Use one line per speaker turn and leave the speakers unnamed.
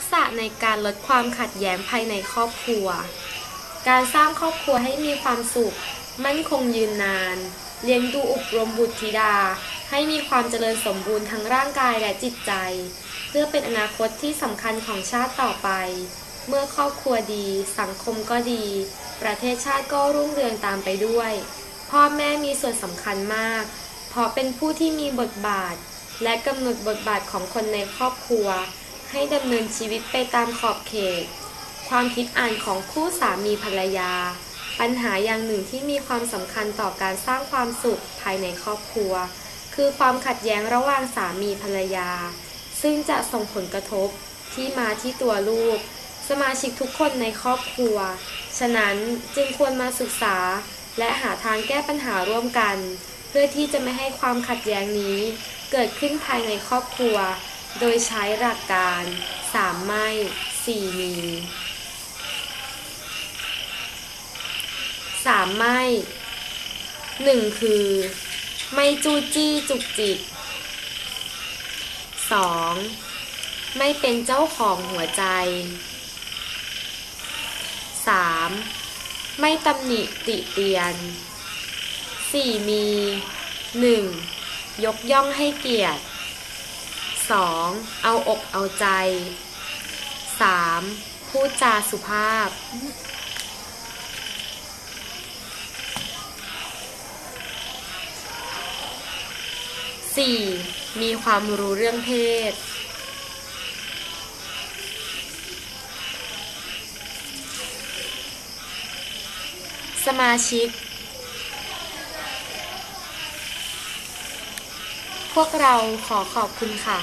กษะในการลดความขัดแย้งภายในครอบครัว การสร้างครอบครัวให้มีความสุข มั่นคงยืนนาน เลี้ยงดูอบรมบุตรธิดา ให้มีความเจริญสมบูรณ์ทั้งร่างกายและจิตใจ เพื่อเป็นอนาคตที่สำคัญของชาติต่อไป เมื่อครอบครัวดี สังคมก็ดี ประเทศชาติก็รุ่งเรืองตามไปด้วย พ่อแม่มีส่วนสำคัญมาก เพราะเป็นผู้ที่มีบทบาท และกำหนดบทบาทของคนในครอบครัว ให้ดำเนินชีวิตไปตามขอบเขต ความคิดอ่านของคู่สามีภรรยา ปัญหาอย่างหนึ่งที่มีความสำคัญต่อการสร้างความสุขภายในครอบครัว คือความขัดแย้งระหว่างสามีภรรยา ซึ่งจะส่งผลกระทบที่มาที่ตัวลูก สมาชิกทุกคนในครอบครัว ฉะนั้นจึงควรมาศึกษา และหาทางแก้ปัญหาร่วมกัน เพื่อที่จะไม่ให้ความขัดแย้งนี้ เกิดขึ้นภายในครอบครัว โดยใช้หลักการสามไม่สี่มีสามไม่หนึ่งคือ ไม่จู้จี้จุกจิกสองไม่เป็นเจ้าของหัวใจสามไม่ตำหนิติเตียนสี่มีหนึ่งยกย่องให้เกียรติ สองเอาอกเอาใจสามพูดจาสุภาพ 4. มีความรู้เรื่องเพศ สมาชิก พวกเราขอขอบคุณค่ะ